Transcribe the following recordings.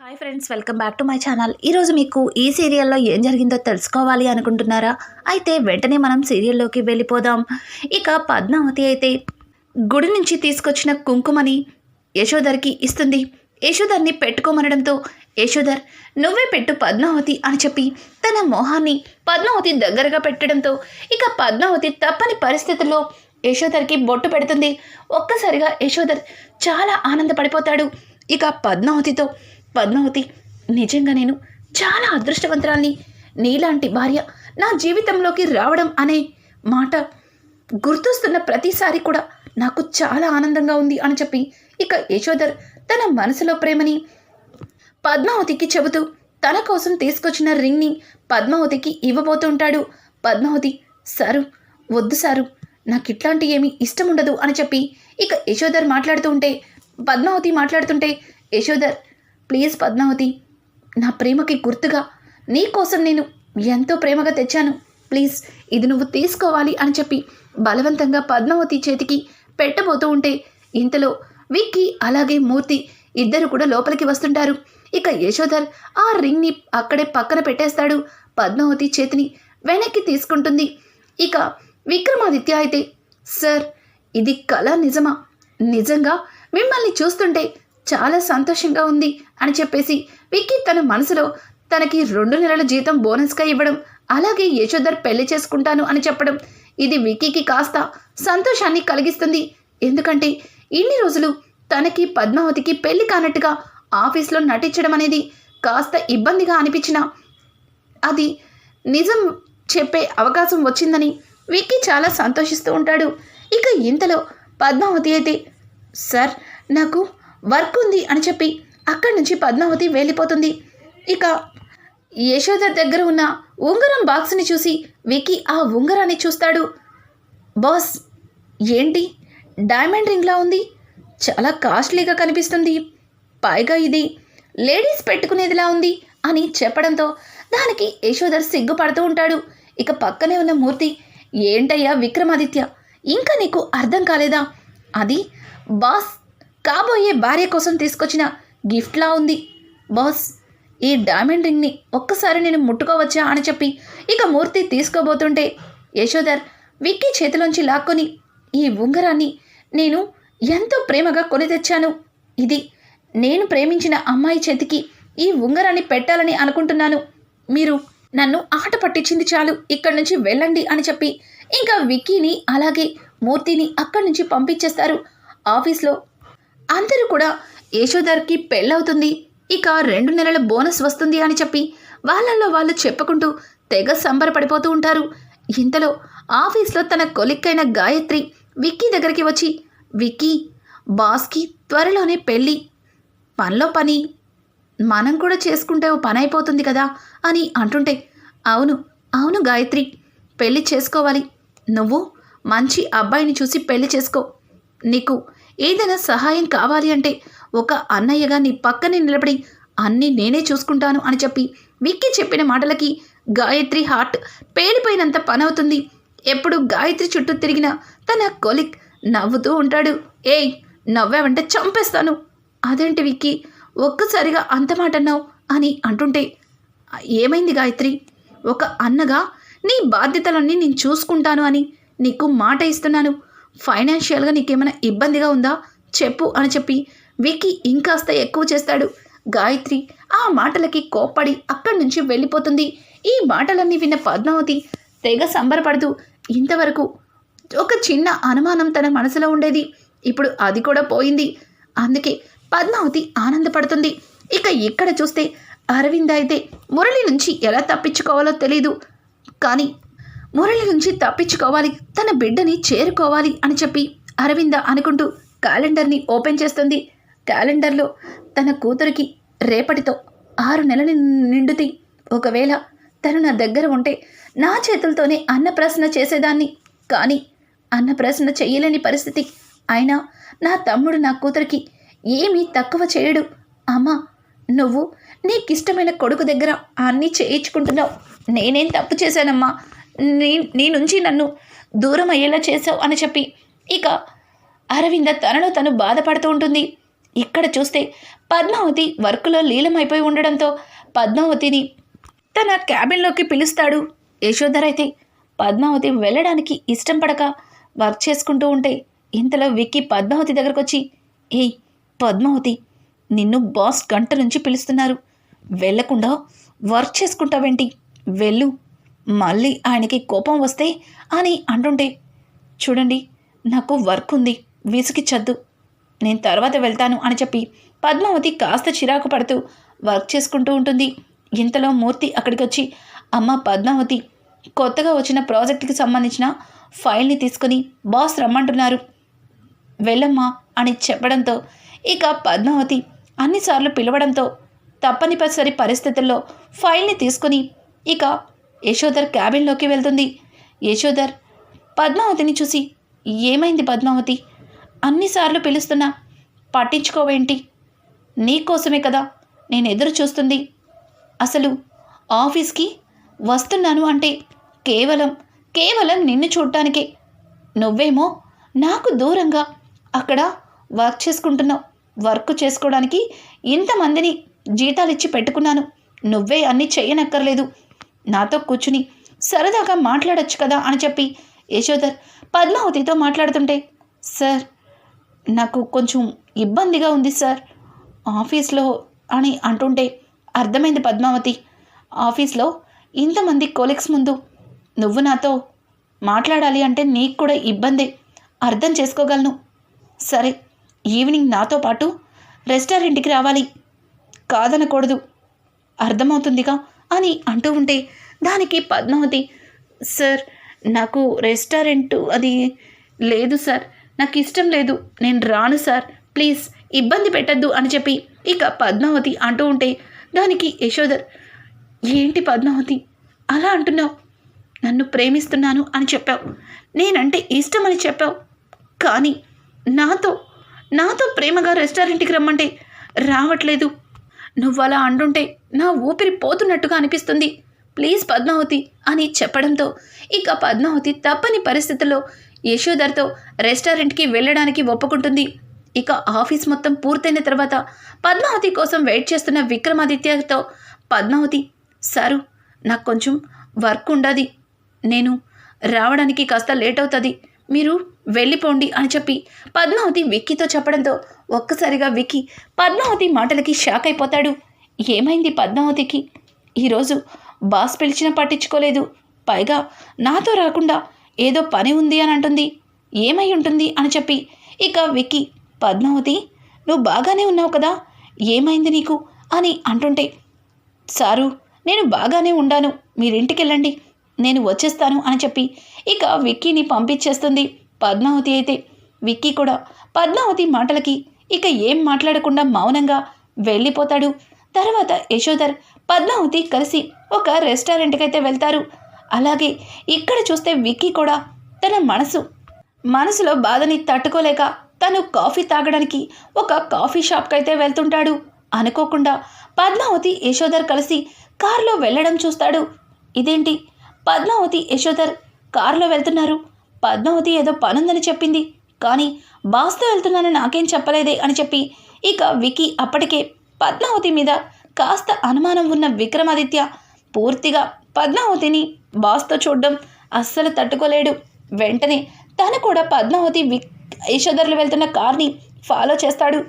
Hi friends welcome back to my channel ఈరోజు మీకు ఈ సీరియల్లో ఏం జరిగిందో తెలుసుకోవాలి అనుకుంటున్నారా? అయితే వెంటనే మనం సీరియల్లోకి వెళ్ళిపోదాం. ఇక పద్మావతి అయితే గుడి నుంచి తీసుకొచ్చిన కుంకుమని యశోధర్కి ఇస్తుంది. యశోధర్ని పెట్టుకోమనడంతో యశోధర్ నువ్వే పెట్టు పద్మావతి అని చెప్పి తన మొహాన్ని పద్మావతి దగ్గరగా పెట్టడంతో ఇక పద్మావతి తప్పని పరిస్థితుల్లో యశోధర్కి బొట్టు పెడుతుంది. ఒక్కసారిగా యశోధర్ చాలా ఆనందపడిపోతాడు. ఇక పద్మావతితో పద్మావతి నిజంగా నేను చాలా అదృష్టవంతురాల్ని. నీలాంటి భార్య నా జీవితంలోకి రావడం అనే మాట గుర్తొస్తున్న ప్రతిసారి కూడా నాకు చాలా ఆనందంగా ఉంది అని చెప్పి ఇక యశోధర్ తన మనసులో ప్రేమని పద్మావతికి చెబుతూ తన కోసం తీసుకొచ్చిన రింగ్ని పద్మావతికి ఇవ్వబోతుంటాడు పద్మావతి సారు వద్దు సారు నాకు ఇట్లాంటి ఏమీ ఇష్టం ఉండదు అని చెప్పి ఇక యశోధర్ మాట్లాడుతూ ఉంటే పద్మావతి మాట్లాడుతుంటే యశోధర్ ప్లీజ్ పద్మావతి నా ప్రేమకి గుర్తుగా నీకోసం నేను ఎంతో ప్రేమగా తెచ్చాను. ప్లీజ్ ఇది నువ్వు తీసుకోవాలి అని చెప్పి బలవంతంగా పద్మావతి చేతికి పెట్టబోతూ ఉంటే ఇంతలో విక్కీ అలాగే మూర్తి ఇద్దరు కూడా లోపలికి వస్తుంటారు. ఇక యశోధర్ ఆ రింగ్ని అక్కడే పక్కన పెట్టేస్తాడు. పద్మావతి చేతిని వెనక్కి తీసుకుంటుంది. ఇక విక్రమాదిత్య అయితే సార్ ఇది కళ నిజమా? నిజంగా మిమ్మల్ని చూస్తుంటే చాలా సంతోషంగా ఉంది అని చెప్పేసి విక్కీ తన మనసులో తనకి రెండు నెలల జీతం బోనస్గా ఇవ్వడం అలాగే యశోధర్ పెళ్ళి చేసుకుంటాను అని చెప్పడం. ఇది విక్కీకి కాస్త సంతోషాన్ని కలిగిస్తుంది. ఎందుకంటే ఇన్ని రోజులు తనకి పద్మావతికి పెళ్ళి కానట్టుగా ఆఫీస్లో నటించడం అనేది కాస్త ఇబ్బందిగా అనిపించిన అది నిజం చెప్పే అవకాశం వచ్చిందని విక్కీ చాలా సంతోషిస్తూ ఉంటాడు. ఇక ఇంతలో పద్మావతి అయితే సార్ నాకు వర్క్ ఉంది అని చెప్పి అక్కడి నుంచి పద్మావతి వెళ్ళిపోతుంది. ఇక యశోద దగ్గర ఉన్న ఉంగరం బాక్స్ని చూసి విక్కీ ఆ ఉంగరాన్ని చూస్తాడు. బాస్ ఏంటి? డైమండ్ రింగ్లా ఉంది. చాలా కాస్ట్లీగా కనిపిస్తుంది. పైగా ఇది లేడీస్ పెట్టుకునేదిలా ఉంది అని చెప్పడంతో దానికి యశోధర్ సిగ్గుపడుతూ ఉంటాడు. ఇక పక్కనే ఉన్న మూర్తి ఏంటయ్యా విక్రమాదిత్య ఇంకా నీకు అర్థం కాలేదా? అది బాస్ కాబోయే భార్య కోసం తీసుకొచ్చిన గిఫ్ట్లా ఉంది. బాస్ ఈ డైమండ్ రింగ్ని ఒక్కసారి నేను ముట్టుకోవచ్చా అని చెప్పి ఇక మూర్తి తీసుకోబోతుంటే యశోధర్ విక్కీ చేతిలోంచి లాక్కొని ఈ ఉంగరాన్ని నేను ఎంతో ప్రేమగా కొని తెచ్చాను. ఇది నేను ప్రేమించిన అమ్మాయి చేతికి ఈ ఉంగరాన్ని పెట్టాలని అనుకుంటున్నాను. మీరు నన్ను ఆట పట్టించింది చాలు ఇక్కడి నుంచి వెళ్ళండి అని చెప్పి ఇంకా విక్కీని అలాగే మూర్తిని అక్కడి నుంచి పంపించేస్తారు. ఆఫీస్లో అందరూ కూడా యశోధర్కి పెళ్ళవుతుంది. ఇక రెండు నెలల బోనస్ వస్తుంది అని చెప్పి వాళ్ళల్లో వాళ్ళు చెప్పుకుంటూ తెగ సంబరపడిపోతూ ఉంటారు. ఇంతలో ఆఫీస్లో తన కొలిక్కైన గాయత్రి విక్కీ దగ్గరికి వచ్చి విక్కీ బాస్కి త్వరలోనే పెళ్ళి. పనిలో పని. మనం కూడా చేసుకుంటే ఓ పని అయిపోతుంది కదా అని అంటుంటే అవును అవును గాయత్రి పెళ్ళి చేసుకోవాలి. నువ్వు మంచి అబ్బాయిని చూసి పెళ్ళి చేసుకో. నీకు ఏదైనా సహాయం కావాలి అంటే ఒక అన్నయ్యగా నీ పక్కనే నిలబడి అన్నీ నేనే చూసుకుంటాను అని చెప్పి విక్కీ చెప్పిన మాటలకి గాయత్రి హార్ట్ పేలిపోయినంత పనవుతుంది. ఎప్పుడు గాయత్రి చుట్టూ తిరిగిన తన కొలిక్ నవ్వుతూ ఉంటాడు. ఏయ్ నవ్వావంటే చంపేస్తాను. అదేంటి విక్కీ ఒక్కసారిగా అంత మాట అన్నావు అని అంటుంటే ఏమైంది గాయత్రి? ఒక అన్నగా నీ బాధ్యతలన్నీ నేను చూసుకుంటాను అని నీకు మాట ఇస్తున్నాను. ఫైనాన్షియల్గా నీకేమైనా ఇబ్బందిగా ఉందా? చెప్పు అని చెప్పి వికీ ఇంకాస్త ఎక్కువ చేస్తాడు. గాయత్రి ఆ మాటలకి కోప్పడి అక్కడి నుంచి వెళ్ళిపోతుంది. ఈ మాటలన్నీ విన్న పద్మావతి తెగ సంబరపడుతూ ఇంతవరకు ఒక చిన్న అనుమానం తన మనసులో ఉండేది. ఇప్పుడు అది కూడా పోయింది. అందుకే పద్మావతి ఆనందపడుతుంది. ఇక ఇక్కడ చూస్తే అరవింద్ అయితే మురళి నుంచి ఎలా తప్పించుకోవాలో తెలీదు. కానీ మురళి నుంచి తప్పించుకోవాలి తన బిడ్డని చేరుకోవాలి అని చెప్పి అరవింద అనుకుంటూ క్యాలెండర్ని ఓపెన్ చేస్తుంది. క్యాలెండర్లో తన కూతురికి రేపటితో ఆరు నెలలు నిండుతి ఒకవేళ తను నా దగ్గర ఉంటే నా చేతులతోనే అన్నప్రశ్న చేసేదాన్ని. కానీ అన్నప్రశ్న చేయలేని పరిస్థితి. అయినా నా తమ్ముడు నా కూతురికి ఏమీ తక్కువ చేయడు. అమ్మా నువ్వు నీకిష్టమైన కొడుకు దగ్గర అన్నీ చేయించుకుంటున్నావు. నేనేం తప్పు చేశానమ్మా? నీ నీ నుంచి నన్ను దూరం అయ్యేలా చేసావు అని చెప్పి ఇక అరవింద తనలో తను బాధపడుతూ ఉంటుంది. ఇక్కడ చూస్తే పద్మావతి వర్క్లో లీలమైపోయి ఉండడంతో పద్మావతిని తన క్యాబిన్లోకి పిలుస్తాడు. యశోధర్ అయితే పద్మావతి వెళ్ళడానికి ఇష్టం పడక వర్క్ చేసుకుంటూ ఉంటే ఇంతలో విక్కీ పద్మావతి దగ్గరకు వచ్చి ఏయ్ పద్మావతి నిన్ను బాస్ గంట నుంచి పిలుస్తున్నారు. వెళ్ళకుండా వర్క్ చేసుకుంటావేంటి? వెళ్ళు. మళ్ళీ ఆయనకి కోపం వస్తే అని అంటుంటే చూడండి నాకు వర్క్ ఉంది విసుకిచ్చద్దు నేను తర్వాత వెళ్తాను అని చెప్పి పద్మావతి కాస్త చిరాకు పడుతూ వర్క్ చేసుకుంటూ ఉంటుంది. ఇంతలో మూర్తి అక్కడికి వచ్చి అమ్మ పద్మావతి కొత్తగా వచ్చిన ప్రాజెక్టుకి సంబంధించిన ఫైల్ని తీసుకుని బాస్ రమ్మంటున్నారు. వెళ్ళమ్మా అని చెప్పడంతో ఇక పద్మావతి అన్నిసార్లు పిలవడంతో తప్పనిసరి పరిస్థితుల్లో ఫైల్ని తీసుకుని ఇక యశోధర్ క్యాబిన్లోకి వెళ్తుంది. యశోధర్ పద్మావతిని చూసి ఏమైంది పద్మావతి? అన్నిసార్లు పిలుస్తున్నా. పట్టించుకోవేంటి? నీకోసమే కదా నేను ఎదురు చూస్తుంది. అసలు ఆఫీస్కి వస్తున్నాను అంటే కేవలం కేవలం నిన్ను చూడటానికే నువ్వేమో నాకు దూరంగా అక్కడ వర్క్ చేసుకుంటున్నావు. వర్క్ చేసుకోవడానికి ఇంతమందిని జీతాలు ఇచ్చి పెట్టుకున్నాను. నువ్వే అన్నీ చెయ్యనక్కర్లేదు నాతో కూర్చుని సరదాగా మాట్లాడొచ్చు కదా అని చెప్పి యశోధర్ పద్మావతితో మాట్లాడుతుంటే సార్ నాకు కొంచెం ఇబ్బందిగా ఉంది సార్. ఆఫీస్లో అని అంటుంటే అర్థమైంది పద్మావతి. ఆఫీస్లో ఇంతమంది కొలీగ్స్ ముందు నువ్వు నాతో మాట్లాడాలి అంటే నీకు కూడా ఇబ్బందే. అర్థం చేసుకోగలను. సరే ఈవినింగ్ నాతో పాటు రెస్టారెంట్కి రావాలి. కాదనకూడదు. అర్థమవుతుందిగా. అని అంటూ ఉంటే దానికి పద్మావతి సార్ నాకు రెస్టారెంట్ అది లేదు సార్. నాకు ఇష్టం లేదు. నేను రాను సార్. ప్లీజ్ ఇబ్బంది పెట్టద్దు అని చెప్పి ఇక పద్మావతి అంటూ ఉంటే దానికి యశోధర్ ఏంటి పద్మావతి? అలా అంటున్నావు? నన్ను ప్రేమిస్తున్నాను అని చెప్పావు. నేనంటే ఇష్టం అని చెప్పావు. కానీ నాతో నాతో ప్రేమగా రెస్టారెంట్కి రమ్మంటే రావట్లేదు. నువ్వు అలా అంటుంటే నా ఊపిరి పోతున్నట్టుగా అనిపిస్తుంది. ప్లీజ్ పద్మావతి అని చెప్పడంతో ఇక పద్మావతి తప్పని పరిస్థితుల్లో యశోధర్తో రెస్టారెంట్కి వెళ్ళడానికి ఒప్పుకుంటుంది. ఇక ఆఫీస్ మొత్తం పూర్తయిన తర్వాత పద్మావతి కోసం వెయిట్ చేస్తున్న విక్రమాదిత్యతో పద్మావతి సారు నాకు కొంచెం వర్క్ ఉండదు. నేను రావడానికి కాస్త లేట్ అవుతుంది. మీరు వెళ్ళిపోండి అని చెప్పి పద్మావతి విక్కీతో చెప్పడంతో ఒక్కసారిగా విక్కీ పద్మావతి మాటలకి షాక్ అయిపోతాడు. ఏమైంది పద్మావతికి? ఈరోజు బాస్ పిలిచినా పట్టించుకోలేదు. పైగా నాతో రాకుండా ఏదో పని ఉంది అని అంటుంది. ఏమై ఉంటుంది అని చెప్పి ఇక విక్కీ పద్మావతి నువ్వు బాగానే ఉన్నావు కదా? ఏమైంది నీకు? అని అంటుంటే సారు నేను బాగానే ఉండాను. మీరింటికి వెళ్ళండి నేను వచ్చేస్తాను అని చెప్పి ఇక విక్కీని పంపించేస్తుంది. పద్మావతి అయితే విక్కీ కూడా పద్మావతి మాటలకి ఇక ఏం మాట్లాడకుండా మౌనంగా వెళ్ళిపోతాడు. తర్వాత యశోధర్ పద్మావతి కలిసి ఒక రెస్టారెంట్కి అయితే వెళ్తారు. అలాగే ఇక్కడ చూస్తే విక్కీ కూడా తన మనసు మనసులో బాధని తట్టుకోలేక తను కాఫీ తాగడానికి ఒక కాఫీ షాప్కి అయితే వెళ్తుంటాడు. అనుకోకుండా పద్మావతి యశోధర్ కలిసి కారులో వెళ్ళడం చూస్తాడు. ఇదేంటి? పద్మావతి యశోధర్ కారులో వెళ్తున్నారు. పద్మావతి ఏదో పనుందని చెప్పింది. కానీ బాస్తో వెళ్తున్నాను నాకేం చెప్పలేదే అని చెప్పి ఇక వికి అప్పటికే పద్మావతి మీద కాస్త అనుమానం ఉన్న విక్రమాదిత్య పూర్తిగా పద్మావతిని బాస్తో చూడడం అస్సలు తట్టుకోలేడు. వెంటనే తను కూడా పద్మావతి విక్ యశోధర్లు వెళ్తున్న కార్ని ఫాలో చేస్తాడు.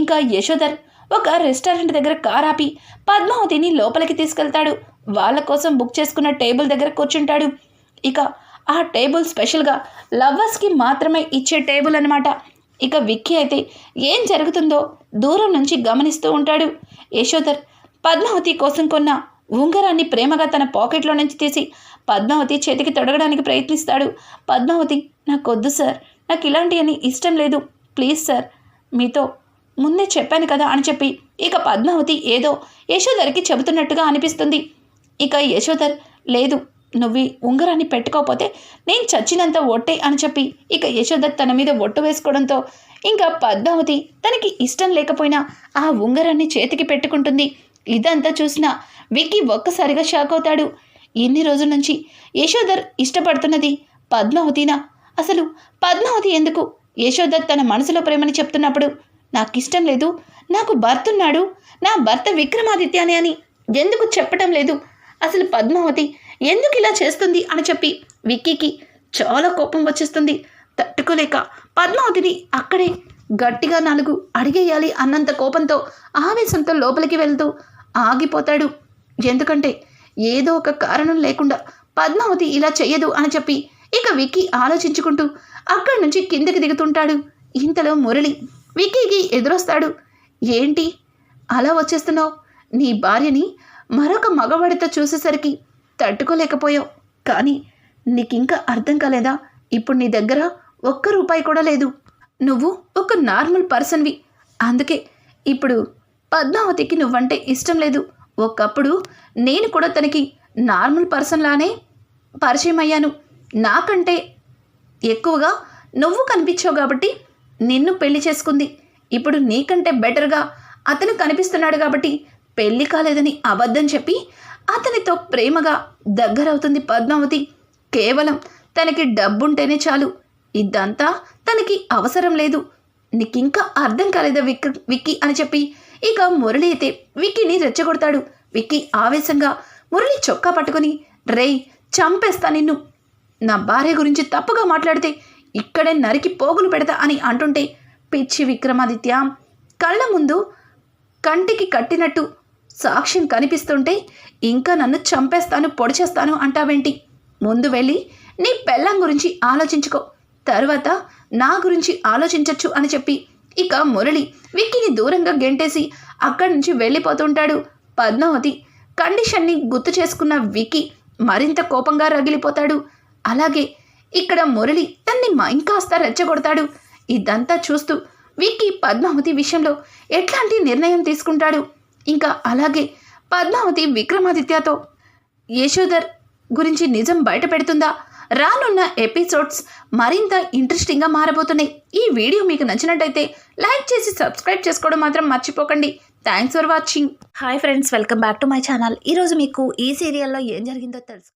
ఇంకా యశోధర్ ఒక రెస్టారెంట్ దగ్గర కార్ ఆపి పద్మావతిని లోపలికి తీసుకెళ్తాడు. వాళ్ళ కోసం బుక్ చేసుకున్న టేబుల్ దగ్గర కూర్చుంటాడు. ఇక ఆ టేబుల్ స్పెషల్గా లవ్వర్స్కి మాత్రమే ఇచ్చే టేబుల్ అనమాట ఇక విక్కీ అయితే ఏం జరుగుతుందో దూరం నుంచి గమనిస్తూ ఉంటాడు. యశోధర్ పద్మావతి కోసం కొన్న ఉంగరాన్ని ప్రేమగా తన పాకెట్లో నుంచి తీసి పద్మావతి చేతికి తొడగడానికి ప్రయత్నిస్తాడు. పద్మావతి నాకొద్దు సార్. నాకు ఇలాంటివన్నీ ఇష్టం లేదు. Please sir. మీతో ముందే చెప్పాను కదా అని చెప్పి ఇక పద్మావతి ఏదో యశోధర్కి చెబుతున్నట్టుగా అనిపిస్తుంది. ఇక యశోధర్ లేదు. నువ్వు ఉంగరాన్ని పెట్టుకోకపోతే నేను చచ్చినంత ఒట్టే అని చెప్పి ఇక యశోద తన మీద ఒట్టు వేసుకోవడంతో ఇంకా పద్మావతి తనకి ఇష్టం లేకపోయినా ఆ ఉంగరాన్ని చేతికి పెట్టుకుంటుంది. ఇదంతా చూసిన విక్కీ ఒక్కసారిగా షాక్ అవుతాడు. ఇన్ని రోజుల నుంచి యశోధర్ ఇష్టపడుతున్నది పద్మావతినా? అసలు పద్మావతి ఎందుకు? యశోధర్ తన మనసులో ప్రేమని చెప్తున్నప్పుడు నాకు ఇష్టం లేదు నాకు భర్త ఉన్నాడు నా భర్త విక్రమాదిత్యనే అని ఎందుకు చెప్పటం లేదు? అసలు పద్మావతి ఎందుకు ఇలా చేస్తుంది అని చెప్పి విక్కీకి చాలా కోపం వచ్చేస్తుంది. తట్టుకోలేక పద్మావతిని అక్కడే గట్టిగా నాలుగు అడిగేయాలి అన్నంత కోపంతో ఆవేశంతో లోపలికి వెళ్తూ ఆగిపోతాడు. ఎందుకంటే ఏదో ఒక కారణం లేకుండా పద్మావతి ఇలా చెయ్యదు అని చెప్పి ఇక విక్కీ ఆలోచించుకుంటూ అక్కడి నుంచి కిందకి దిగుతుంటాడు. ఇంతలో మురళి విక్కీకి ఎదురొస్తాడు. ఏంటి? అలా వచ్చేస్తున్నావు? నీ భార్యని మరొక మగవాడితో చూసేసరికి తట్టుకోలేకపోయావు. కానీ నీకింకా అర్థం కాలేదా? ఇప్పుడు నీ దగ్గర ఒక్క రూపాయి కూడా లేదు. నువ్వు ఒక నార్మల్ పర్సన్వి. అందుకే ఇప్పుడు పద్మావతికి నువ్వంటే ఇష్టం లేదు. ఒకప్పుడు నేను కూడా తనకి నార్మల్ పర్సన్లానే పరిచయం అయ్యాను. నాకంటే ఎక్కువగా నువ్వు కనిపించావు కాబట్టి నిన్ను పెళ్ళి చేసుకుంది. ఇప్పుడు నీకంటే బెటర్గా అతను కనిపిస్తున్నాడు కాబట్టి పెళ్ళి కాలేదని అబద్ధం చెప్పి అతనితో ప్రేమగా దగ్గరవుతుంది పద్మావతి. కేవలం తనకి డబ్బుంటేనే చాలు. ఇదంతా తనకి అవసరం లేదు. నీకింకా అర్థం కాలేదా విక్ విక్కీ అని చెప్పి. ఇక మురళి అయితే విక్కీని రెచ్చగొడతాడు. విక్కీ ఆవేశంగా మురళి చొక్కా పట్టుకొని రేయ్ చంపేస్తా నిన్ను. నా భార్య గురించి తప్పుగా మాట్లాడితే ఇక్కడే నరికి పోగులు పెడతా అని అంటుంటే పిచ్చి విక్రమాదిత్య కళ్ళ ముందు కంటికి కట్టినట్టు సాక్ష్యం కనిపిస్తుంటే ఇంకా నన్ను చంపేస్తాను పొడిచేస్తాను అంటావేంటి? ముందు వెళ్ళి నీ పెళ్ళం గురించి ఆలోచించుకో. తర్వాత నా గురించి ఆలోచించచ్చు అని చెప్పి. ఇక మురళి విక్కిని దూరంగా గెంటేసి అక్కడి నుంచి వెళ్ళిపోతుంటాడు. పద్మావతి కండిషన్ని గుర్తు చేసుకున్న వికి మరింత కోపంగా రగిలిపోతాడు. అలాగే ఇక్కడ మురళి తన్ని ఇంకాస్త రెచ్చగొడతాడు. ఇదంతా చూస్తూ విక్కీ పద్మావతి విషయంలో ఎట్లాంటి నిర్ణయం తీసుకుంటాడు? ఇంకా అలాగే పద్మావతి విక్రమాదిత్యతో యశోధర్ గురించి నిజం బయట పెడుతుందా రానున్న ఎపిసోడ్స్ మరింత ఇంట్రెస్టింగ్గా మారబోతున్నాయి. ఈ వీడియో మీకు నచ్చినట్టయితే లైక్ చేసి సబ్స్క్రైబ్ చేసుకోవడం మాత్రం మర్చిపోకండి. Thanks for watching. Hi friends welcome back to my channel. ఈరోజు మీకు ఈ సీరియల్లో ఏం జరిగిందో తెలుసు